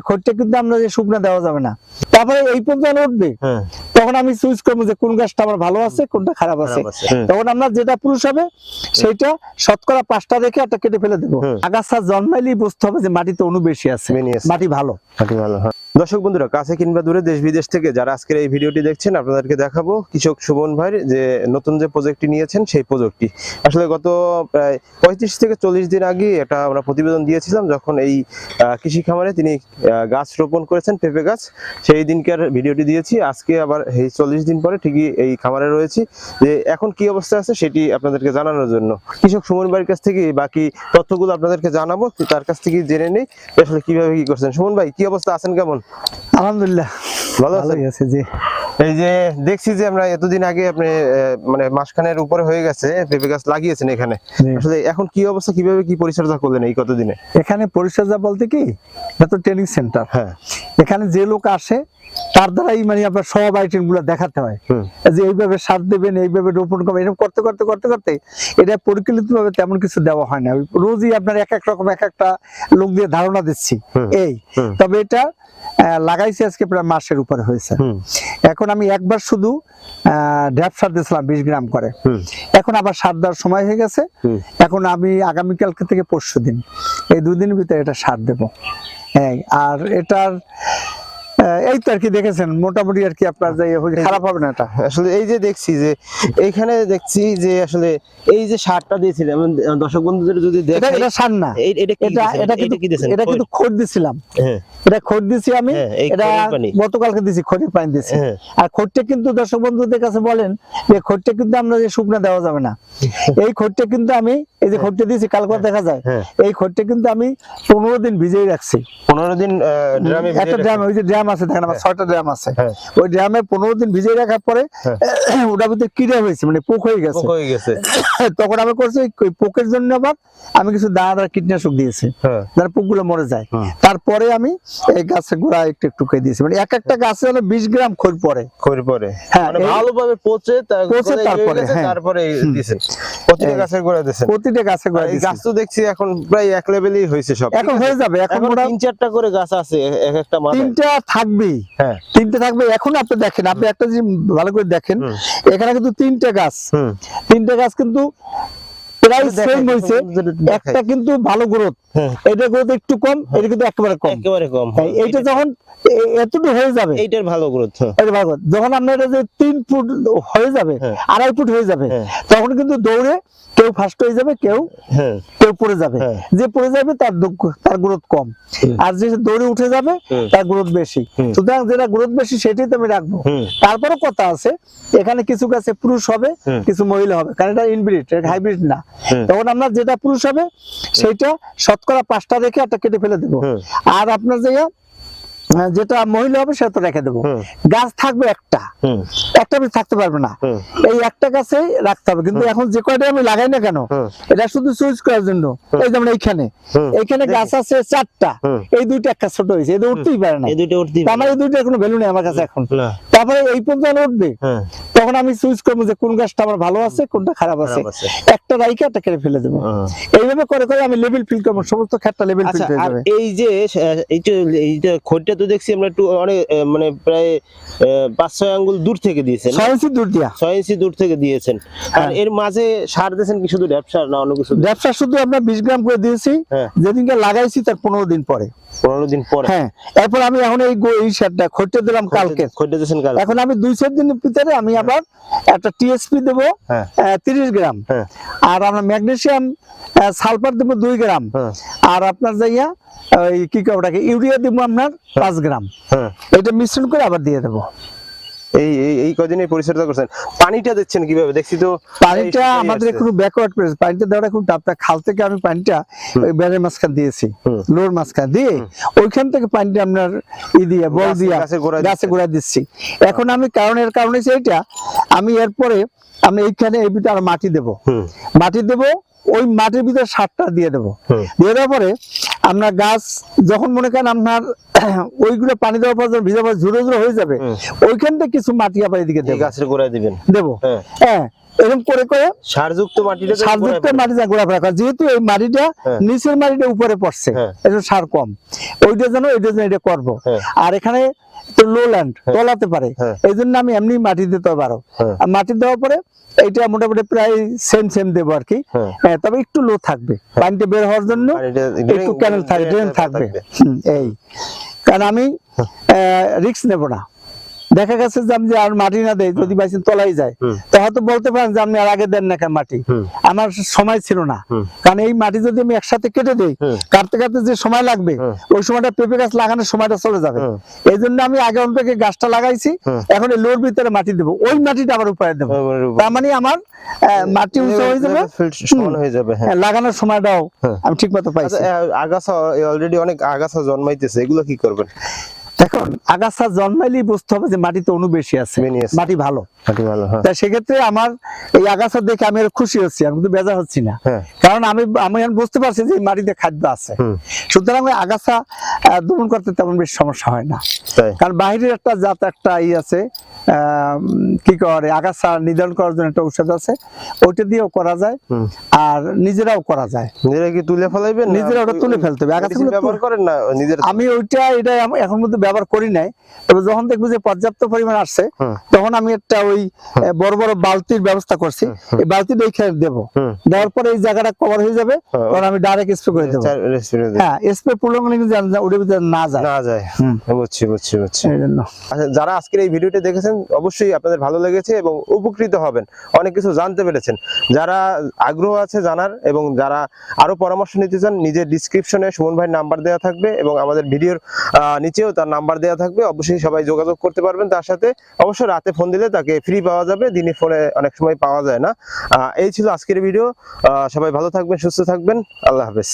খড়টা কিন্তু আমরা যে শুকনা দেওয়া যাবে না। তারপরে এই পর্যন্ত উঠবে। হ্যাঁ। তখন আমি চুজ করব যে কোন গাছটা আমার ভালো আছে কোনটা খারাপ আছে। হুম। তখন আমরা যেটা পুরুষ হবে সেটা শতকরা পাঁচটা দেখে একটা কেটে ফেলে দেবো। আগাছা জন্মাইলেই বুঝতে হবে যে মাটিতে অনু বেশি আছে। আছে। মাটি ভালো। মাটি ভালো হ্যাঁ। দর্শক বন্ধুরা, কাছে কিংবা দূরে দেশ বিদেশ থেকে যারা আজকের এই ভিডিওটি দেখছেন, আপনাদেরকে দেখাবো কৃষক সুমন ভাইয়ের যে নতুন যে প্রজেক্টটি নিয়েছেন, সেই প্রজেক্টটি আসলে গত, প্রায় পঁয়ত্রিশ থেকে চল্লিশ দিন আগে এটা আমরা প্রতিবেদন দিয়েছিলাম, যখন এই কৃষি খামারে তিনি গাছ রোপণ করেছেন, পেঁপে গাছ। সেই দিনকার ভিডিওটি দিয়েছি, আজকে আবার এই চল্লিশ দিন পরে ঠিকই এই খামারে রয়েছি। যে এখন কি অবস্থা আছে সেটি আপনাদেরকে জানানোর জন্য। কৃষক সুমন ভাইয়ের কাছ থেকে বাকি তথ্যগুলো আপনাদেরকে জানাব, তার কাছ থেকে জেনে নেই আসলে কীভাবে কি করছেন। সুমন ভাই, কি অবস্থা? আছেন কেমন? আলহামদুলিল্লাহ। ভালো আছে জি। এই যে দেখছি যে আমরা এতদিন আগে আপনি মানে মাসখানের উপরে হয়ে গেছে পেঁপে গাছ লাগিয়েছেন এখানে। আসলে এখন কি অবস্থা কীভাবে কি পরিচর্যা করলেন এই কতদিনে? এখানে পরিচর্যা বলতে কি এটা তো ট্রেনিং সেন্টার হ্যাঁ। এখানে যে লোক আসে তার দ্বারাই মানে আপনার সব আইটেমগুলো দেখাতে হয়। যে এইভাবে সার দেবেন এইভাবে রোপণ করবেন এরকম করতে করতে করতে করতে এটা পরিকল্পিত ভাবে তেমন কিছু দেওয়া হয় না। রোজই আপনার এক এক রকম এক একটা লোক দিয়ে ধারণা দিচ্ছি। এই। তবে এটা লাগাইছি আজকে প্রায় মাসের উপরে হয়েছে। হুম। এখন আমি একবার শুধু ড্যাপ সার দিয়েছিলাম বিশ গ্রাম করে। এখন আবার সার দেওয়ার সময় হয়ে গেছে। এখন আমি আগামীকালকে থেকে পরশু দিন এই দুদিনের ভিতরে এটা সার দেবো। হ্যাঁ আর এটার এই তো আর কি দেখেছেন মোটামুটি আর কি আপনার যে হয়েছে, খারাপ হবে না এটা। আসলে এই যে দেখছি যে এইখানে দেখছি যে আসলে এই যে সারটা দিয়েছিলেন আমি দর্শক বন্ধুদের যদি দেখাই এটা সার না। এটা এটা কিন্তু এটা কি দিয়েছেন? এটা কিন্তু খড় দিছিলাম। হ্যাঁ। এটা খড় দিছি আমি হ্যাঁ, এটা গতকালকে দিছি খড়ের পানি দিছি। হ্যাঁ। আর খড়টা কিন্তু দর্শক বন্ধুদের কাছে বলেন যে খড়টা কিন্তু আমরা যে শুকনা দেওয়া যাবে না। এই খড়টা কিন্তু আমি এই যে খড়টা দিয়েছি কালকে দেখা যায়। এই খড়টা কিন্তু আমি পনেরো দিন ভিজিয়ে রাখছি। পনেরো দিন একটা ড্রাম ওই যে ড্রাম আছে দেখেন আমার ছয়টা ড্রাম আছে। হ্যাঁ। ওই ড্রামে পনেরো দিন ভিজিয়ে রাখার পরে হ্যাঁ। ওটার ভিতরে কিড়ে হয়েছে? মানে পোক হয়ে গেছে। হয়ে গেছে। তখন আমি করছি ওই পোকের জন্য আবার আমি কিছু দানাদার কীটনাশক দিয়েছি। হ্যাঁ। যার পোকগুলো মরে যায়। তারপরে আমি এই গাছের গোড়া একটু একটু করে দিয়েছি। মানে এক একটা গাছে হলো বিশ গ্রাম খড় পরে খড়ি পরে হ্যাঁ, মানে ভালোভাবে পচে পচে তারপরে, হ্যাঁ। তারপরে দিয়েছেন প্রতিটা গাছের গোড়া দিয়েছেন প্রতিটা গাছে গোড়া গাছ তো দেখছি এখন প্রায় এক লেভেলই হয়েছে সব। এখন হয়ে যাবে এখন তিন চারটা করে গাছ আছে এক একটা তিনটা থাকবেই। হ্যাঁ। তিনটে থাকবে এখন আপনি দেখেন আপনি একটা জিনিস ভালো করে দেখেন এখানে কিন্তু তিনটে গাছ। তিনটে গাছ কিন্তু প্রায় সেম হয়েছে। একটা কিন্তু ভালো গ্রোথ হ্যাঁ। এটা গ্রোথ একটু কম এটা কিন্তু একেবারে কম। একেবারে কম হ্যাঁ, এইটা যখন এতটুকু হয়ে যাবে এইটার ভালো গ্রোথ এটা ভালো যখন আপনার এটা যে তিন ফুট হয়ে যাবে। আড়াই ফুট হয়ে যাবে। তখন কিন্তু দৌড়ে কেউ ফার্স্ট হয়ে যাবে কেউ হ্যাঁ। কেউ পড়ে যাবে। হ্যাঁ। যে পড়ে যাবে তার দুঃখ- তার গ্রোথ কম। আর যে দৌড়ে উঠে যাবে তার গ্রোথ বেশি। সুতরাং যেটা গ্রোথ বেশি সেটাই তো আমি রাখব। হুম। তারপরে কথা আছে এখানে কিছু গাছে পুরুষ হবে কিছু মহিলা হবে। কারণ এটা ইনব্রিড হাইব্রিড না। তখন আমরা যেটা পুরুষ হবে সেইটা শতকরা পাঁচটা রেখে একটা কেটে ফেলে দেবো। আর আপনার যে যেটা মহিলা হবে সেটা তো রেখে দেবো। গাছ থাকবে একটা। একটা পিস থাকতে পারবে না। এই একটা গাছে রাখতে হবে। কিন্তু এখন যে কয়টা আমি লাগাই না কেন এটা শুধু চুজ করার জন্য। এই যেমন এইখানে। এইখানে গাছ আছে চারটা। এই দুইটা একটা ছোট হয়েছে। এটা উঠতেই পারে না। আমার এই দুইটা কোনো ভ্যালু নেই আমার কাছে এখন। তারপরে এই পর্যন্ত উঠবে। তখন আমি চুজ করব যে কোন গাছটা আমার ভালো আছে কোনটা খারাপ আছে। একটা রাইকে একটা কেটে ফেলে দেবো। এইভাবে করে করে আমি লেভেল ফিল করব। সমস্ত ক্ষেতটা লেভেল ফিল হয়ে আর যাবে। এই যে এই যে খড়টা তো দেখছি আমরা একটু অনেক মানে প্রায় পাঁচ ছয় আঙ্গুল দূর থেকে দিয়েছেন। ছয় ইঞ্চি দূর দিয়া? ছয় ইঞ্চি দূর থেকে দিয়েছেন। আর হ্যাঁ। এর মাঝে সার দিয়েছেন কি শুধু সার না অন্য কিছু? ব্যবসা শুধু আমরা বিশ গ্রাম করে দিয়েছি। হ্যাঁ। যেদিনকে লাগাইছি তার পনেরো দিন পরে। পনেরো দিন পরে। হ্যাঁ। এরপর আমি এখন এই এই সারটা খরচে দিলাম কালকে। খড়টা দিয়েছেন কাল এখন আমি দুই চার দিনের ভিতরে আমি আবার একটা টিএসপি দেবো হ্যাঁ। তিরিশ গ্রাম। হ্যাঁ। আর আমরা ম্যাগনেসিয়াম সালফার দেবো দুই গ্রাম। হ্যাঁ। আর আপনার যাইয়া ওই কি কয় ওটাকে? ইউরিয়া দেবো আপনার পাঁচ গ্রাম। হ্যাঁ। এটা মিশ্রণ করে আবার দিয়ে দেবো। এই এই এই কদিনে পরিচর্যা করছেন? পানিটা দিচ্ছেন কীভাবে? দেখছি তো পানিটা আমাদের একটু ব্যাকওয়ার্ড প্লেস পানিটা দেওয়াটা খুব খাল থেকে আমি পানিটা ওই মাঝখান দিয়েছি। লোর মাঝখান দিয়ে ওইখান থেকে পানিটা আপনার ই দিয়ে বল দিয়া গাছে গোড়া দিচ্ছি। এখন আমি কারণের কারণে সেইটা আমি এরপরে আমি এইখানে এই ভিতরে আর মাটি দেব। মাটি দেব ওই মাটির ভিতরে সারটা দিয়ে দেবো। দিয়ে দেওয়ার পরে আপনার গাছ যখন মনে করেন আপনার ওইগুলো পানি দেওয়ার পর ভিজা পর ঝুড়ো ঝুড়ো হয়ে যাবে ওইখান থেকে কিছু মাটি আবার এদিকে দেবো। গাছের গোড়ায় দিবেন? দেবো। হ্যাঁ। হ্যাঁ এরকম করে করে সারযুক্ত মাটিটা সারযুক্ত ঘোরাফেরা করে যেহেতু এই মাটিটা হ্যাঁ। নিচের মাটিটা উপরে পড়ছে হ্যাঁ। এটা সার কম। ওইটা যেন ওইটা যেন এটা করব। আর এখানে লো ল্যান্ড তলাতে পারে। এই জন্য আমি এমনি মাটি দিতে পারো। আর। মাটি দেওয়ার পরে এইটা মোটামুটি প্রায় সেম সেম দেবো আর কি। তবে একটু লো থাকবে। পানিটা বের হওয়ার জন্য একটু ক্যানেল থাকবে ড্রেন থাকবে। এই। কারণ আমি রিক্স নেব না। দেখা গেছে যে আমি আর মাটি না দেয় যদি বাইসিন তলাই যায় তো হয়তো বলতে পারেন যে আপনি আর আগে দেন না কেন মাটি? আমার সময় ছিল না। কারণ এই মাটি যদি আমি একসাথে কেটে দেই কাটতে কাটতে যে সময় লাগবে ওই সময়টা পেঁপে গাছ লাগানোর সময়টা চলে যাবে। এই জন্য আমি আগে অন্তকে গাছটা লাগাইছি এখন এই লোর ভিতরে মাটি দেবো। ওই মাটিটা আবার উপরে দেবো। তার মানে আমার মাটি উঁচু হয়ে যাবে। হয়ে যাবে হ্যাঁ। হ্যাঁ, লাগানোর সময়টাও হ্যাঁ। আমি ঠিক মতো আচ্ছা পাইছি আগাছা অলরেডি অনেক আগাছা জন্মাইতেছে এগুলো কি করবেন? এখন আগাছা জন্মাইলেই বুঝতে হবে যে মাটিতে অণু বেশি আছে। মাটি ভালো। হ্যাঁ। তাই সেক্ষেত্রে আমার এই আগাছা দেখে আমি খুশি হচ্ছি আমি কিন্তু বেজা হচ্ছি না। হ্যাঁ। কারণ আমি আমি এখন বুঝতে পারছি যে মাটিতে খাদ্য আছে। সুতরাং ওই আগাছা দমন করতে তেমন বেশি সমস্যা হয় না। কারণ বাইরের একটা জাত একটা ই আছে কি করে আগাছা নিধন করার জন্য একটা ঔষধ আছে। ওইটা দিয়েও করা যায়। আর নিজেরাও করা যায়। নিজেরা কি তুলে ফেলাইবেন নিজেরা ওটা তুলে ফেলতে হবে। medicine ব্যবহার করেন না? আমি ওইটা এটা এখন মধ্যে ব্যবহার করি নাই তবে যখন দেখব যে পর্যাপ্ত পরিমাণ আসছে তখন আমি একটা ওই বড় বড় বালতির ব্যবস্থা করছি। এই বালতিটা এইখানে দেবো। দেওয়ার পরে এই জায়গাটা কভার হয়ে যাবে। তখন আমি ডাইরেক্ট স্প্রে করে দেবো। হ্যাঁ স্প্রে প্রলঙ্গনে কিন্তু ওটার ভিতরে না যায়। না যায়। বুঝছি বুঝছি বুঝছি। আচ্ছা যারা আজকের এই ভিডিওটি দেখেছেন অবশ্যই আপনাদের ভালো লেগেছে এবং উপকৃত হবেন। অনেক কিছু জানতে পেরেছেন। যারা আগ্রহ আছে জানার এবং যারা আরও পরামর্শ নিতে চান নিজের ডিসক্রিপশনে সুমন ভাইয়ের নাম্বার দেওয়া থাকবে এবং আমাদের ভিডিওর নিচেও তার নাম্বার দেওয়া থাকবে, অবশ্যই সবাই যোগাযোগ করতে পারবেন তার সাথে। অবশ্যই রাতে ফোন দিলে তাকে ফ্রি পাওয়া যাবে, দিনে ফোনে অনেক সময় পাওয়া যায় না। এই ছিল আজকের ভিডিও সবাই ভালো থাকবেন, সুস্থ থাকবেন। আল্লাহ হাফেজ।